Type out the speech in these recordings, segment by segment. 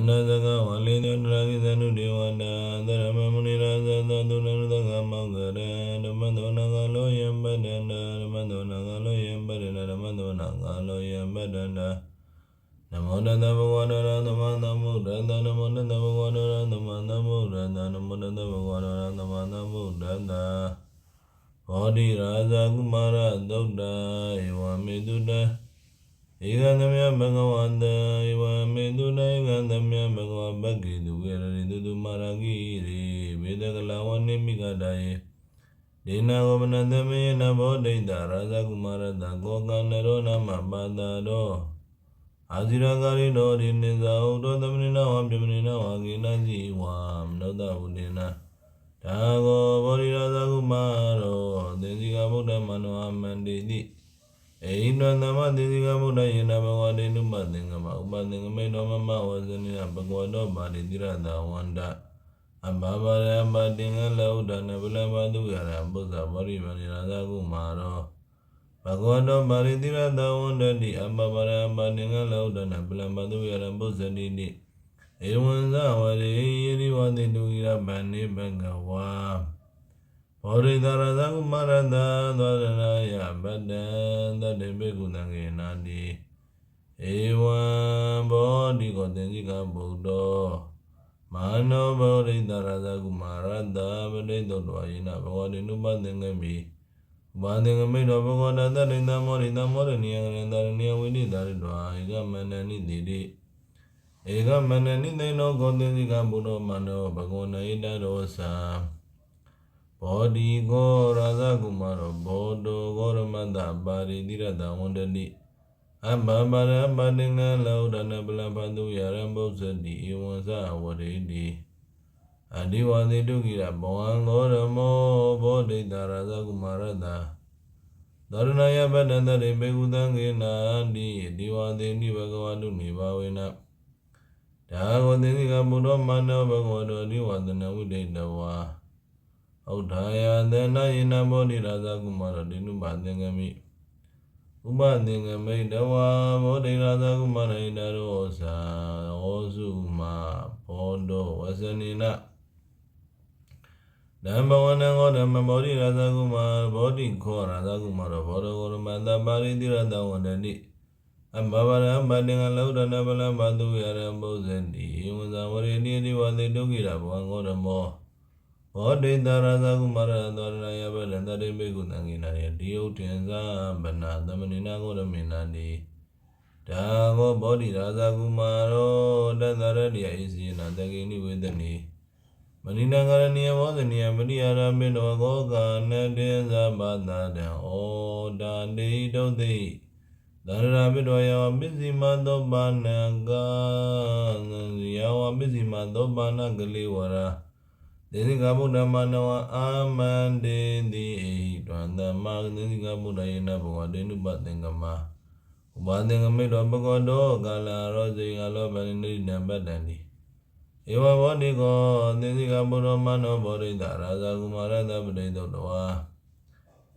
န္တသကဝလေတနရာကိသနုဒေဝတာသရမမုနိရာဇသသုနနုသကမောကရဓမ္မသောနာကလောယံပတ္တနာဓမ္မသောနာကလောယံပတ္တနာဓမ္မသောနာကလောယံပတ္တနာနမောတတဘဂဝါဒရသမန္တမုဒ္ဒတနမောတတဘဂဝါဒရသမန္တမုဒ္ဒတနမောတတဘ ဂဝဘဂ္ဂေတုဝေရရိတုတုမာရဂိရိဝေဒကလဝနိမိကတယေဒေနာဂောမနတမေနဘောဒိတရာဇကုမာရတကောကံနရောနမပါတာရောအာဇိရကာရိတော်ဒီနိဇာဟုတောသမနိနာဝပြမနိနာဝဂိနဇီဝမနောတဟုနေနာဒါဂောဘောရိရာဇကုမာရောသေစီကဗုဒ္ဓမနောအမန္တိတိ အိန္ဒသမသေစီကဗုဒ္ဓယေနဘဂဝတေနုပသင်္ကမဥပသင်္ကမေနောမမဝဇနိယဘဂဝတောပါတိတိရတဝန္တအဘဘရမတင်္ဂလောဒနဗလဘတုယရပုဇ္ဇဗရိဗရိရာဇကုမာရောဘဂဝတောပါရိတိရတဝန္တတိအဘဘရမတင်္ဂလောဒနဗလဘတုယရပုဇ္ဇတိတိဧဝံဇဝရေယရိဝတိတုိရဗန္နေဘဂဝါ ဘောရိတရဇကုမာရတသောရဏယဗတ္တံတတေဘေကုသံကေနာတိဧဝံဘောဓိကောတင်္စိကဗုဒ္ဓောမာနောဘောရိတရဇကုမာရတပရိသုတ္တဝယေနဘဂဝတိနုပသင်္ကမိဥပါသင်္ကမိတောဘဂဝတတတိတမောရိတမောရဏိယကရန္တရဏိယဝိနိတာရတောဧကမန္တနိတိတိဧကမန္တနိသိနောဂောတင်္စိကဗုဒ္ဓောမာနောဘဂဝနဣတရောသာ ဘောဓိကောရာဇကုမာရောဘောဓောဂောရမတ္တပါရိတိရတဝန္တတိအဘမရမတင်္ဂလောဒနပလဘတုယရံဘုဇ္ဇတိဧဝံဇဝရေတိအဒီဝတိတုကိရဘောဟံဂောရမောဘောဓိတရာဇကုမာရတသရဏယပတ္တန္တရိဘေကုသံကေနာတိဒီဝတိနိဘဂဝတုနိဘာဝေနဒါဂောသင်္ကဘုဒ္ဓမနောဘဂဝတောဒီဝတနဝိဒိတဝါ ဩထာယသနယေနဘောဓိရာဇကုမာရတိနုပါသင်္ကမိဥပသင်္ကမိတဝါဘောဓိရာဇကုမာရိတရောသာဟောစုမဘောဓောဝဇနိနဓမ္မဝနံဟောဓမ္မဘောဓိရာဇကုမာဘောဓိခောရာဇကုမာရောဘောဓဂောရမတပါရိတိရတဝန္တတိအဘဗရံဗတေငလောဒနဗလဘတုယရံဘုဇ္ဇတိဝဇဝရေတိတိဝတိတုကိရဘဝံဂောရမော ဘောဓိတရာဇကုမာရသောရယဘလန္တရိမေကုသံကိနာရေဒီယုတင်္ဇာဗနာသမဏိနာဂောရမေနာတိဒါဂောဘောဓိရာဇကုမာရောတသရတိယဣစီနာတကိနိဝေဒနိမဏိနာကရဏီယဘောဇနိယမရိယာရမေတောဂောကာနတေဇဘာတာတံဩတာတိတုတ်တိသရရာပိတောယဝပစ္စည်းမသောပါဏံကာယဝပစ္စည်းမသောပါဏကလေးဝရာ ဒေသိကဗုဒ္ဓမနဝအာမန္တေတိဧဟိတွံသမဒေသိကဗုဒ္ဓယေနဘဝတေနုပသင်္ကမဥပါသင်္ကမိတောပကောတောကာလရောဇေကလောပရိနိဒံပတ္တန္တိဧဝဘောဓိကောသေသိကဗုဒ္ဓမနောဘောဓိတရာဇကုမာရတပတိတုတ္တဝါ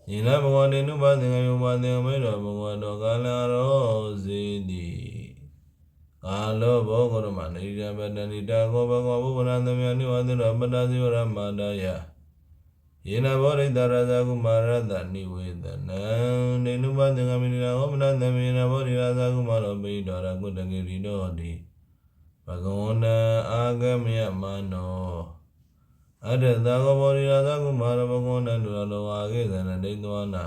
ယေနဘဝတေနုပသင်္ကမေဥပါသင်္ကမိတောပကောတောကာလရောဇေတိ ကာလောဘောဂရမနိရပတ္တနိတာကောဘဂဝဘုဗ္ဗရံသမယနိဝသရပတ္တဇိဝရမန္တယယေနဘောရိတရဇကုမာရတနိဝေဒနံနေနုပသင်္ကမိနိနာဟောမနသမေနဘောရိရာဇကုမာရောပိတောရကုတကေရိတောတိဘဂဝန္တအာဂမယမနောအတ္တသာဂဘောရိရာဇကုမာရဘဂဝန္တဒုရလောအာဂေသနဒိဋ္ဌဝနာ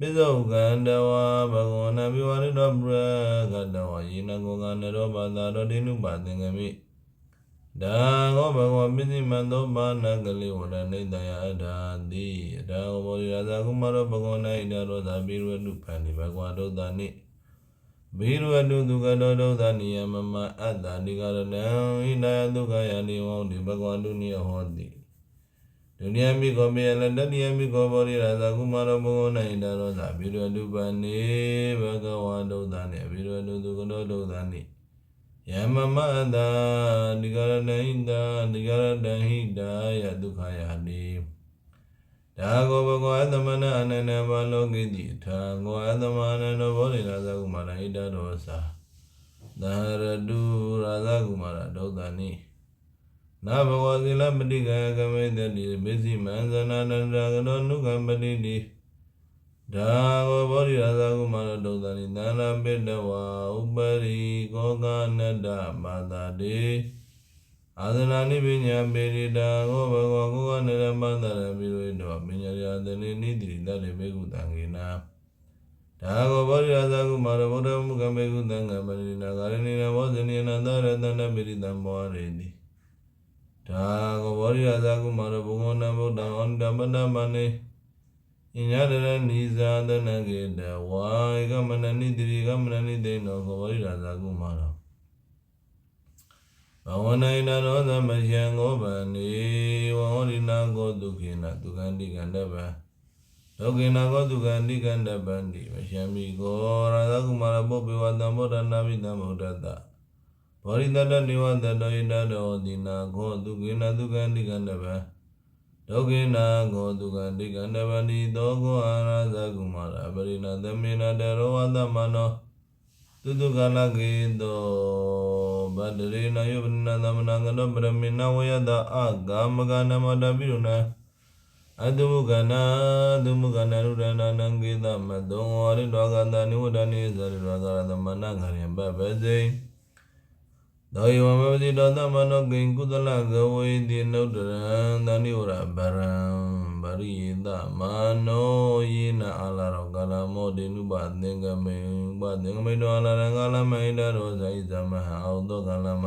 ပိဇောကန္တဝါဘဂဝနာပိဝရိတောပရကတဝယေနကောကနရောဘာသာတော်တိနုပါသင်္ကမိဒါဂောဘဂဝပိစိမံသောဘာနာကလေးဝရနေတယအထာတိဒါဂောဘောရိရာဇကုမာရောဘဂဝနာဣဒရောသာပိရဝတုပန္တိဘဂဝါဒုသနိဘိရဝတုဒုက္ခတောဒုသနိယမမအတ္တတိကရဏံဣနာယဒုက္ခယနိဝံတိဘဂဝန္တုနိယဟောတိ ဒုနိယမိကောမေယလတတိယမိကောဘောရိရာဇကုမာရဘဂဝနာဣဒရောသာဘိရဝတုပန္တိဘဂဝါဒုသနိဘိရဝတုဒုက္ခတောဒုသနိယမမအတ္တတိကရဏံဣဒတိကရတံဟိတာယဒုက္ခယနိဒါကောဘဂဝါသမဏအနန္တဘာလောကိတိထာဂောအသမဏန္တဘောရိရာဇကုမာရဣဒရောသာသရတုရာဇကုမာရဒုသနိ နာဘဝသီလပတိကကမေတတိမေစီမံဇနာတန္တရာကတောနုကံပတိတိဒါဝဘောဓိရာဇကုမာရဒုသနိသန္နာပိတဝဥပရိကောကနတ္တမာတာတေအာသနာနိပညာပေရိတာဟောဘဂဝကုကနရမန္တရမိရိတောပညာရာတနေနိတိတတေဘေကုတံခေနာဒါကောဘောဓိရာဇကုမာရဗုဒ္ဓမုကမေကုတံကပရိနာဂရဏိနဘောဇနိနန္တရတနပိရိတံဘောရေတိ ဒါကောဘောဓိရာဇကုမာရဘုဂဝနဗုဒ္ဓံဩန္တပတ္တမနေဣညာတရဏိဇာတနကေတဝါဧကမနနိတိရိကမနနိတေနောကောဘောဓိရာဇကုမာရဘဝနိဒရောသမယံဂောဗန္နေဝဟောရိနာကောဒုက္ခေနဒုက္ခန္တိကန္တဗံဒုက္ခေနကောဒုက္ခန္တိကန္တဗန္တိမရှံမိကောရာဇကုမာရပုပ္ပေဝတံဘောဓနာမိတံဗုဒ္ဓတ္တ ဘောရိတတ္တနိဝတ္တတောဣတတောဒီနာခောဒုက္ခေနဒုက္ခန္တိကန္တဗံဒုက္ခေနကောဒုက္ခန္တိကန္တဗန္တိသောကောအာရာဇကုမာရပရိဏသမေနတရောဝတ္တမနောတုတုကာလကေတောဗတရေနယောပနသမနာကနောပရမေနဝယတအာဂမကနမတပိရုဏအတုမုကနာတုမုကနာရုဒနာနံကေသမတောဝရိတောကတနိဝဒနိဇရိရောဂရသမနခရိယပပစေ သောယဝမပတိတောသမနောကိဉ္ကုသလကဝေတိနုတရံသနိဝရဗရံဗရိယတမနောယေနအာလာရောကာလမောတေနုပသင်္ကမေဥပသင်္ကမေတောအာလာရံကာလမိန္ဒရောဇိသမဟအောတောကာလမ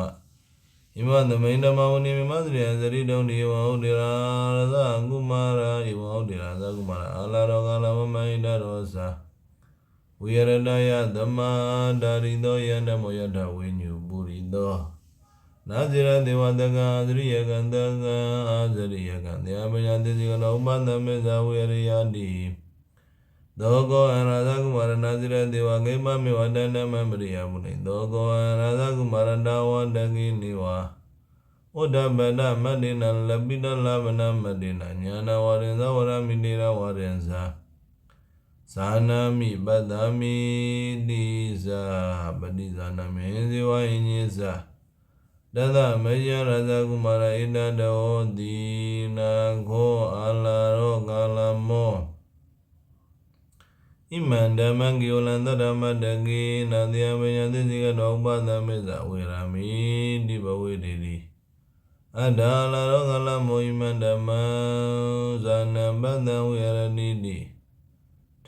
ဣမသမိန္ဒမဝနိမိမသရိယသရိတုံဒီဝဟုတေရာရသကုမာရာဧဝဟုတေရာသကုမာရာအာလာရောကာလမမိန္ဒရောဇာ ဝိရတယသမဒါရိသောယန္တမောယထဝိညုပုရိသောနာဇိရဒေဝတကအာဇရိယကံတကံအာဇရိယကံတေအပညာတိစီကနောဥပသမေဇဝေရိယတိသောကောအရာဇကုမာရနာဇိရဒေဝကေမမေဝတန္တမပရိယမုနိသောကောအရာဇကုမာရတဝတကိနိဝါဩဒဗဒမတ္တိနလပိတလဗနမတ္တိနညာနဝရင်ဇဝရမိတိရဝရင်ဇာ ဇာနာမိပတ္တမိတိဇာပတိဇာနမေဇေဝယညေဇာတသမယရဇကုမာရဣတတောတိနာခောအာလာရောကာလမောဣမန္တမံကိယောလန္တဓမ္မတကေနတယပညာသစ္စည်းကတော့ဥပဒမေဇဝေရမိတိဘဝေတိတိအတ္တလာရောကာလမောဣမန္တမံဇာနပတ္တဝေရဏိတိ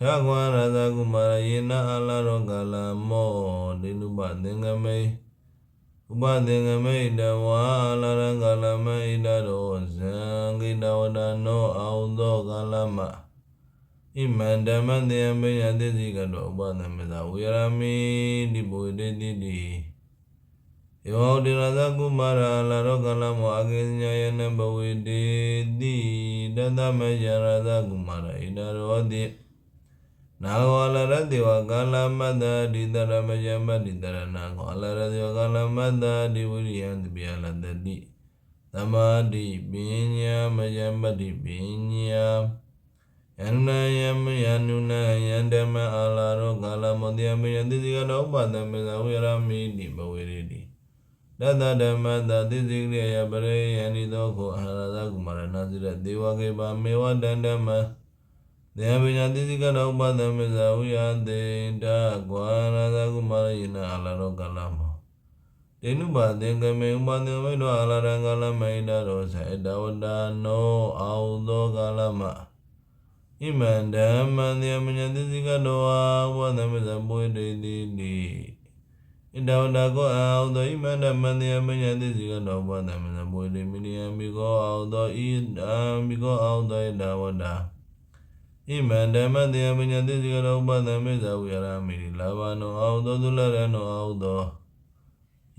ထာဂဝရဇကုမာရယေနအာလာရောကာလမောဒေနုပသင်္ကမေဥပသင်္ကမေတဝါလာရံကာလမဣတရောဇံဂိတဝဒနောအောင်သောကာလမဣမန္တမတေယမေယတိစီကတော့ဥပဒမေသာဝေရမိဒီဘုတေတိတိယောတိရသကုမာရလာရောကာလမောအကိညာယနဘဝေတေတိတသမယရသကုမာရဣတရောတိ နာဝလရတေဝကာလမတ္တဒီတရမယမတ္တိတရဏခောလရတေဝကာလမတ္တဒီဝိရိယံတပိယလတတိသမာဓိပညာမယမတ္တိပညာယန္နယမယနုနယန္တမအာလာရောကာလမောတိယမေယတိစီကတော့ပတမေဇဝေရမိတိဘဝေရတိတတဓမ္မတတိစိကရိယပရိယန္တိသောခောအာရသကုမာရနာစိရဒေဝကေပါမေဝတန္တမ alama Denuba dengame umbandeme do alarangala maida rosa edawda no audo galama. Imanda mandia menyadizika doa wandame zamboi de di di. Idawda go audo imanda mandia menyadizika do wandame zamboi de mini ambigo audo id ambigo audo edawda. ဣမန္ဓမ္မံတေမညတိစိကတောအာဝသမေဇပွေတေတိတိဣတဝတကောအာဟုသောဣမန္ဓမ္မံတေမညတိစိကတောဝသမေဇပွေတေမိနိယမိကောအာဟုသောဣဒံမိကောအာဟုသောဣတဝတဣမန္ဓမ္မံတေမညတိစိကတောဝသမေဇဝေရမိရိလာဘနောအာဟုသောသုလရနောအာဟုသော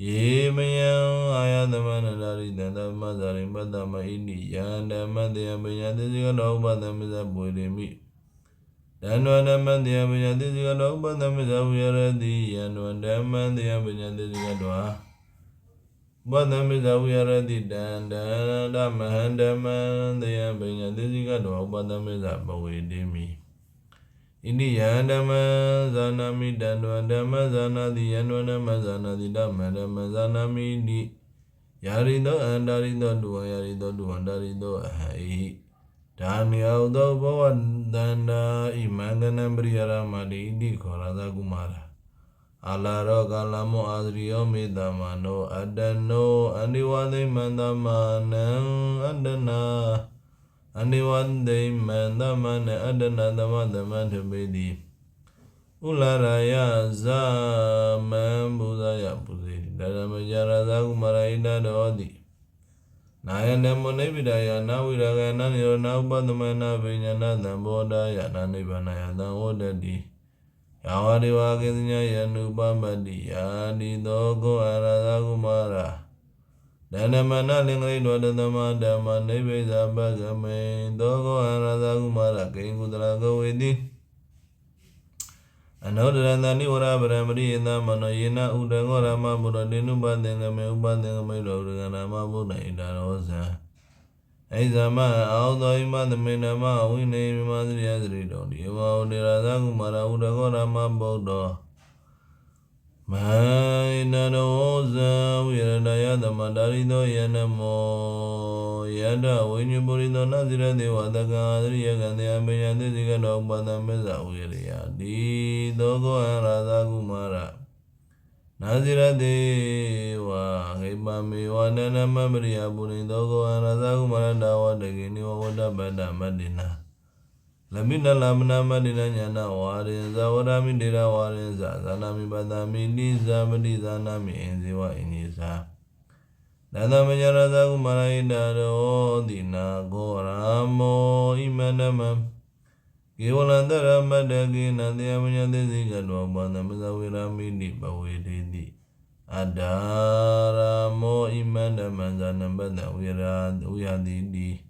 ယေမယံအာယသမနန္ဒရိတံသမဇာရိပတ္တမဣတိယံဓမ္မတေယပညာတိစိကတောဥပသမဇပွေရိမိတန္တောဓမ္မတေယပညာတိစိကတောဥပသမဇဝေရတိယံတောဓမ္မတေယပညာတိစိက တောဥပသမဇဝေရတိတံတံဓမ္မဟံဓမ္မတေယပညာတိစိကတောဥပသမဇပဝေတိမိဣဣတိယံဓမ္မဇာနာမိတံတွံဓမ္မဇာနာတိယံတွံဓမ္မဇာနာတိဓမ္မဓမ္မဇာနာမိတိယာရိတောအန္တာရိတောတုဝံယာရိတောတုဝန္တာရိတောအဟံဣဓာမိယဥသောဘောဝတန္တာဣမန္တနံပရိယရမတိဣတိခောရသကုမာရ အာလာရောကာလမောအာသရိယောမေတ္တမနောအတ္တနောအနိဝသိမန္တမနံအတ္တနာအနိဝသိမန္တမနံအတ္တနာသမသမထပေတိဥလာရာယဇမံဘုဇာယပုဇေတိဓမ္မကြရသကုမာရဣတတော်တိနာယနမောနိဗ္ဗိဒာယနာဝိရာဂနာနိရောနာဥပသမနာပညာနာသံဘောဓာယနာနိဗ္ဗာနယသံဝတ္တတိ ယာဝတိဝါကိသညယနုပမတ္တိယာတိသောကောအရသကုမာရဒန္နမနလင်္ဂရိတောတသမဓမ္မနိဗ္ဗိဇာပကမေသောကောအရသကုမာရကိဉ္ကုတရကဝေတိအနောဒရန္တနိဝရပရမရိယသမနောယေနဥဒဂောရမဘုရတေနုပသင်္ကမေဥပသင်္ကမေလောရကနာမဘုဒ္ဓဣတာရောဇံ အိဇမအောသောဣမသမေနမဝိနေမိမသရိယသရိတောဒီဝဝတေရသကုမာရဥဒဂောရမဘုဒ္ဓမဟိနရောဇံဝိရဒယသမတာရိတောယနမောယတဝိညုပုရိသောနသရတေဝတကံသရိယကံတေအမေယသေစိကတောပတံမေဇဝိရိယတိသောကောအရာသကုမာရ နာဇိရတေဝဟိပမေဝနနမပရိယပုရိသောကောအရာသကုမာရတဝတကိနိဝဝတ္တပတ္တမတ္တိနာလမိနလမနာမတိနညာနဝါရင်ဇဝရမိတေရဝါရင်ဇဇာနာမိပတမိနိဇာမတိဇာနာမိအင်ဇေဝအင်ဇေဇာနန္ဒမညရသကုမာရဣတရောတိနာဂောရာမောဣမန္တမ Kiwalanda ramadagi nandi amanyadezi gadwa bana mazawira midi bawedidi. Adara mo imanda manzana bada wiradidi.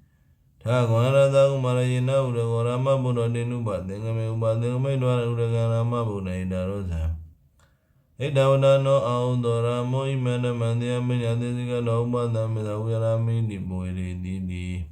Tagwana tagumara yina uregora mabuda dinu badenga me ubadenga me dwara uregara mabuda idaroza. Idawda no audora mo imanda mandi amanyadezi gadwa bana mazawira midi bawedidi.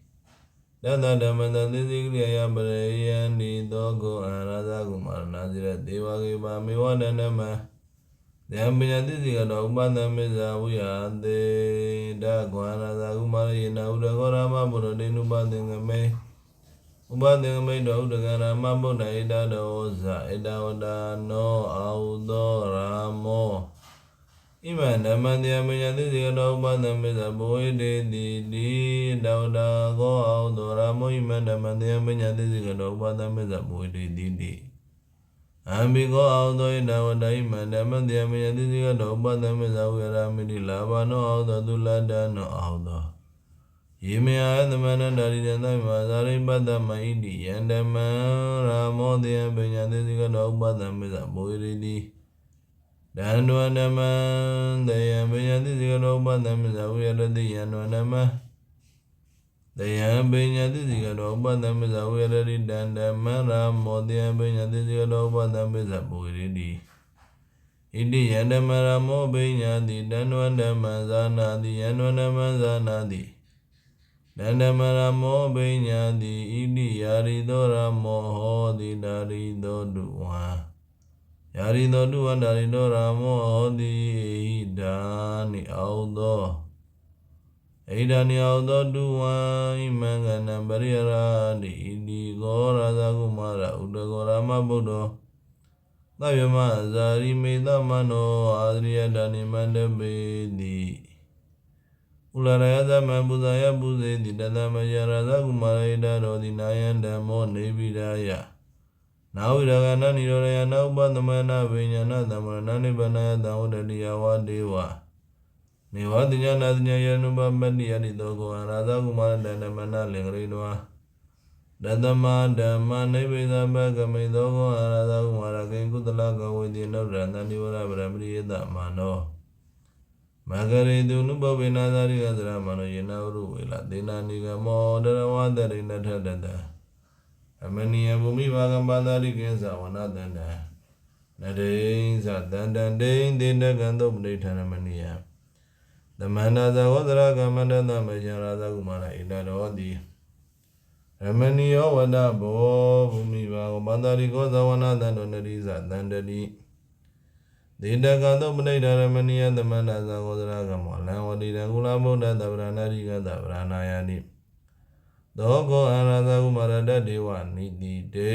ဒါကိုအာနာသာကိုမာနာဇိရဒေဝဂေပါမေဝနနမဒံပညာတိတိကတော့ဥပန္နမေသာဝိယံတေဒါကိုအာနာသာကိုမာရေနာဥဒေါရမဘုရဒိနုပန္တေငမေဥပန္တေငမေတော့ဥဒကရမဘုနာဣဒါတောဇာဣဒါဝဒါနောအောဒောရမော ဣမံဓမ္မတရားမညာသိစေတောဥပသမေသဘောဝေတေတိတိတောတာကောအာဟုသောရာမောဣမံဓမ္မတရားမညာသိစေတောဥပသမေသဘောဝေတေတိတိအံဘိကောအာဟုသောဣတဝတဣမံဓမ္မတရားမညာသိစေတောဥပသမေသဝေရမိတိလာဘာနောအာဟုသောသူလတ္တနောအာဟုသောယေမယသမဏန္တာရိတံသမဇာရိပတ္တမဣတိယန္တမံရာမောတေယပညာသေစိကတောဥပဒံမေသဘောရတိ ဒန္တဝနမံတေယပညာသေစိကတောဥပဒံမေသဝေရတိယန္တဝနမံတေယပညာသေစိကတောဥပဒံမေသဝေရတိဒန္တမံရာမောတေယပညာသေစိကတောဥပဒံမေသဘောရတိဣတိယန္တမရာမောပညာတိတန္တဝနမံဇာနာတိယန္တဝနမံဇာနာတိတန္တမရမောပိညာတိဣတိယာရိသောရမောဟောတိဒါရိသောတုဝံယာရိသောတုဝံ Yari no duan dari do ramo di dani audo. Eidani audo dua imangana bariara di di gora da gumara uda gora mabodo. Labia mazari me da mano adria dani mandabe di. Ulara ya da mabuda ya buze di da da majara da gumara ida do di nayan da mo nebidaya. နောအာရိယတဏိမန္တပေတိဥလရယသမံပူဇာယပုဇေတိတသမယရသကုမာရိတရောတိနာယံဓမ္မောနေပိရာယနာဝိရကနာနိရောဓယနာဥပသမနာဝိညာဏသမရဏနိဗ္ဗာနယသံဝတ္တိယဝဒေဝနေဝတိညာနာတိညာယနုပမတ္တိယတိတောကောရာသကုမာရတဏမနလင်္ဂရိတောတတမဓမ္မနိဗ္ဗိသဘကမိသောကောအာရသကုမာရကေကုသလကဝေတိနုရတနိဝရဗရမရိယတမနောမဂရေတုနုပဝေနာသရိကသရမနောယေနဝရုဝေလသေနာနိဂမောတရဝတရိနထတတ အမနိယဘူမိဘာကံပါတာရိကေသဝနတန္တနရေသတန္တံဒိန်တေနကံသုပဋိဌာနမနိယသမန္တာသဝဒရကမန္တသမယရာသကုမာရဣတရောတိရမဏီယောဝဒဘောဘူမိဘာကပါတာရိကောသဝနတန္တောနရိသတန္တတိဒေတကံသုပဋိဌာနမနိယသမန္တာသဝဒရကမောလံဝတိတံကုလဗုဒ္ဓတဗ္ဗရဏရိကတဗ္ဗရဏာယတိ သောကောအာရသကုမာရတတေဝနိတိတေ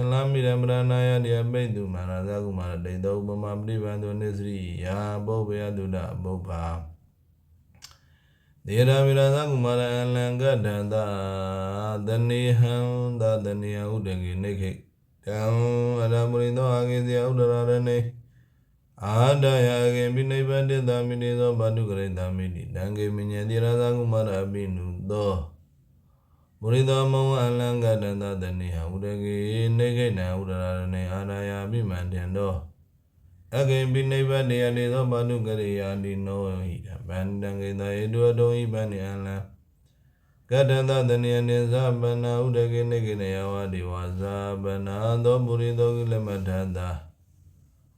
အလမိရမရဏယတိအပိတုမာရသကုမာရတေသောဥပမပရိပန္တောနိစရိယာပုဗ္ဗယတုဒ္ဓပုဗ္ဗာဒေရမိရသကုမာရအလံကတန္တာတဏိဟံသတဏိယဥဒကေနိခိတံအရမရိသောအာဂေဇယဥဒရရနေအာဒယကေပိနိဗ္ဗတိသမိနေသောဘာတုကရိတမိတိတံကေမိညေတိရသကုမာရအပိနုသော မုရိသောမောအလံကတန္တတနိဟဥဒကေနေခိနံဥဒရာရနေအာနာယာပိမန္တံတောအကေပိနိဗ္ဗတေယနေသောဘာနုကရိယာတိနောဟိတဗန္တံကေတယေတုအတုံဟိဗန္နိအလံကတန္တတနိယနေသဗန္နာဥဒကေနေခိနယဝတိဝါဇာဗန္နာသောပုရိသောကိလမထန္တာ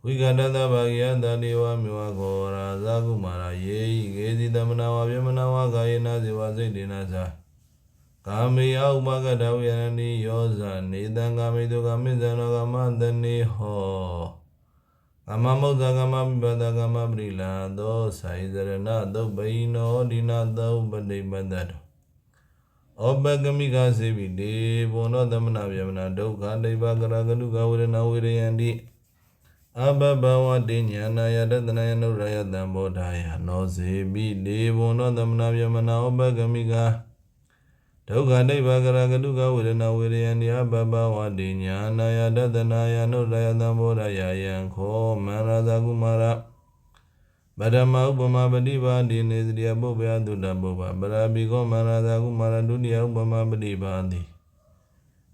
ဝိကတတဘာဂယတတိဝမေဝခောရာဇာကုမာရယေဟိကေစီတမနာဝဗျမနာဝကာယေနဇေဝစိတ်တေနသာ ကာမေယဥပကတဝယနိယောဇာနေတံကာမေတုကာမိဇံနောကာမတနေဟောကာမမုဒ္ဒကာမပိပဒကာမပရိလာသောဆိုင်ဇရဏသုတ်ဘိနောဒီနာသုတ်ပတိပတ္တတောဩပကမိကစေပိတေဘောနောသမနာဗျမနာဒုက္ခဒိဗ္ဗကရကနုကဝေရဏဝေရယန္တိအဘဘဝတိညာနာယတတနယနုရယတံဘောဓာယနောစေပိတေဘောနောသမနာဗျမနာဩပကမိက ဒုက္ခနိဗ္ဗာကရကတုကဝေဒနာဝေရယံနိယဘဘဝတိညာနာယတတနာယနုရယသံဘောဓယယံခောမန္ရသကုမာရဗဒမဥပမပฏิပါတိနေစရိယပုဗ္ဗယတုတ္တပုဗ္ဗပရာပိကောမန္ရသကုမာရဒုတိယဥပမပฏิပါတိ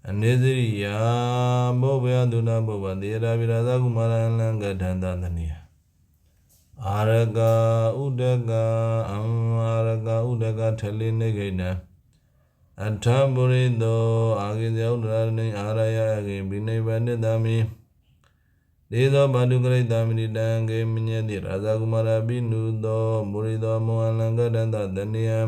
အနေစရိယပုဗ္ဗယတုတ္တပုဗ္ဗတေရဗိရသကုမာရလံကထန္တတနိယအာရကဥဒကအံအာရကဥဒကထလိနေခိနံ အထပုရိသောအာဂိဇယဥဒရဏိအာရယကေဘိနိဗ္ဗာနိတမိဒေသောဘာတုကရိတမိနိတံကေမညေတိရာဇဂုမာရပိနုသောပုရိသောမောဟလံကတန္တတနိယံ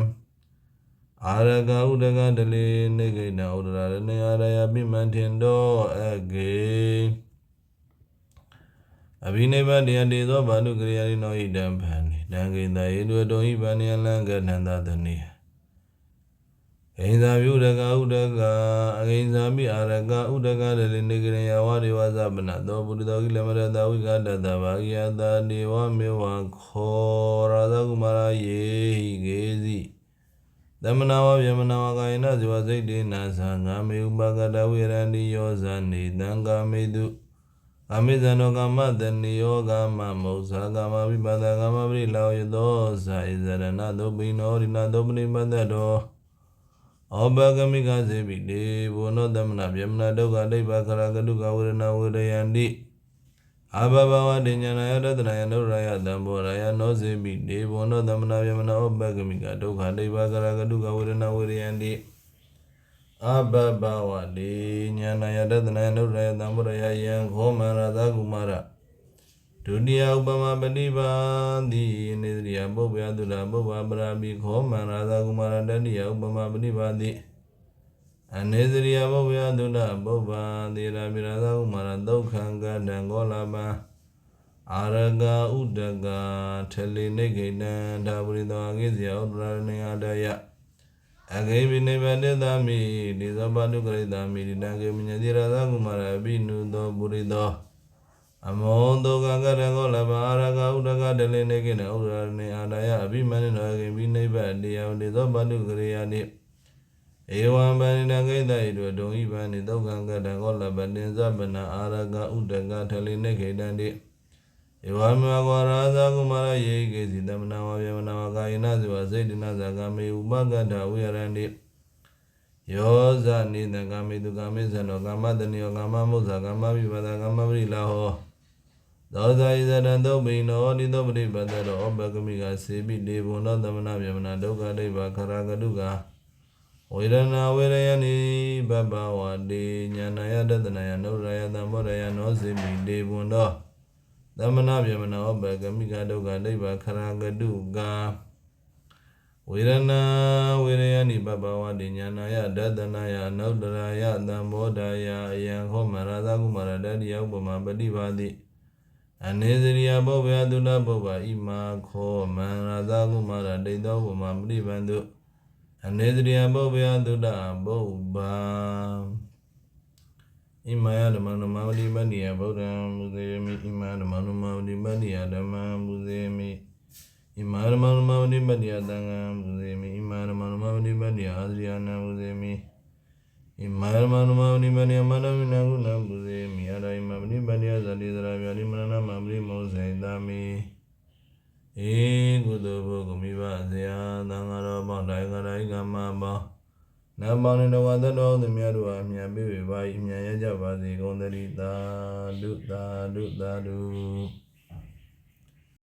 အာရကဥဒကတလေနေကိဏဥဒရဏိအာရယပိမန္ထင်တောအကေအဘိနိဗ္ဗာန်တရားတေသောဘာတုကရိယာရိနောဣတံဖန်နိတံကိတယေတုတောဟိဗန္နိယလံကတန္တတနိယ ဣန္ဇာပြုဒကဥဒကအဂိဉ္ဇာမိအာရကဥဒကတလေနေကရယဝဒေဝသပနသောပုရိသောကိလမရတဝိကတတဘာဂိယတာဒေဝမေဝခောရာဇကုမာရယေဟိကေစီသမနာဝဗျမနာဝကာယနာဇဝစိတ်တေနာသံဃာမေဥပကတဝေရဏိယောဇာနေတံကာမေတုအမိဇံနောကမတနိယောကမမௌဇာကမဝိပဒကမပရိလောယသောဇာဣဇရဏသောပိနောရိနာသောပရိပတ္တတော ဩဘဂမိကစေပိတေဘောနောသမနာဗျမနာဒုက္ခဒိဗ္ဗခရကတုကဝေဒနာဝေရယန္တိအဘဘဝတိညာနာယတတနာယနုရယတံဘောရယနောစေပိတေဘောနောသမနာဗျမနာဩဘဂမိကဒုက္ခဒိဗ္ဗခရကတုကဝေဒနာဝေရယန္တိအဘဘဝတိညာနာယတတနာယနုရယတံဘောရယယံခောမရသကုမာရ ဒုတိယဥပမပฏิပါတိနေသရိယပုဗ္ဗယတုလပုဗ္ဗပရာပိခောမန္ရာသကုမာရတတိယဥပမပฏิပါတိအနေသရိယပုဗ္ဗယတုလပုဗ္ဗသေရပိရသကုမာရဒုက္ခံကတံကောလပံအာရကဥဒကထလေနေခိတံဒါပရိသောအကိဇယဥဒရဏေအတယအဂေဘိနေဗတေသမိဒီသောပါတုကရိတမိဒီတံကေမညတိရသကုမာရအဘိနုသောပုရိသော အမောတောကကရကောလဘာရကဥဒကတလေနေကိနဥဒရနေအာဒယအဘိမနိနောကေဘိနိဗ္ဗတရားတေသောပတုကရိယာနိဧဝံဗန္နကိတဣတုဒုံဣဗန္နိဒုက္ခံကတကောလဘတင်ဇပနာအာရကဥဒကထလေနေခေတံတိဧဝမေဝရာဇကုမာရယေကေစီတမနာဝဗျမနာဝကာယနာဇဝစေတနာဇဂမေဥပကတဝိရန္တိ ယယောဇနိတကာမိတုကာမိဇနောကာမတနိယောကာမမုဇာကာမဝိပဒကာမပရိလာဟောသောဇာယဇရံသုတ်ပိနောနိသောပရိပတ္တရောဩပကမိကစေပိလေဘုံသောသမဏဗျမနာဒုက္ခဒိဗ္ဗခရာကတုကာဝေဒနာဝေရယနိဘဘဝတိညာနာယတတနာယနုရယသံဘောရယနောစေမိလေဘုံသောသမဏဗျမနာဩပကမိကဒုက္ခဒိဗ္ဗခရာကတုကာ ဝေရဏဝေရယနိပပဝတိညာနာယဒတနာယနုဒရယသံဘောဒယအယံဟောမရသကုမာရတတိယဥပမပฏิပါတိအနေစရိယဘောဗျာတုလဘောဘာဣမာခောမန္ရသကုမာရဒိဋ္ဌောဥပမပฏิပန္တုအနေစရိယဘောဗျာတုလဘောဘာဣမယဓမ္မနမဝတိပတ္တိယဗုဒ္ဓံမုဇေမိဣမဓမ္မနမဝတိပတ္တိယဓမ္မံမုဇေမိ ဣမာရမနမဝတိပတ္တိယသံဃံဘုဇေမိဣမာရမနမဝတိပတ္တိယအာဇိယနာဘုဇေမိဣမာရမနမဝတိပတ္တိယမနမိနကုဏဘုဇေမိအရာဣမပတိပတ္တိယဇတိသရဗျာတိမရဏမပရိမောဇေတမိဧကုသိုလ်ဘုဂမိဘဇေယသံဃာတော်ပေါင်းတိုင်းကရိုက်ကမ္မပေါင်းနတ်ပေါင်းနဲ့တော်သတ္တောသူများတို့အားမြတ်ပေးပေပါ၏မြတ်ရကြပါစေကုန်သတည်းသာဓုသာဓုသာဓု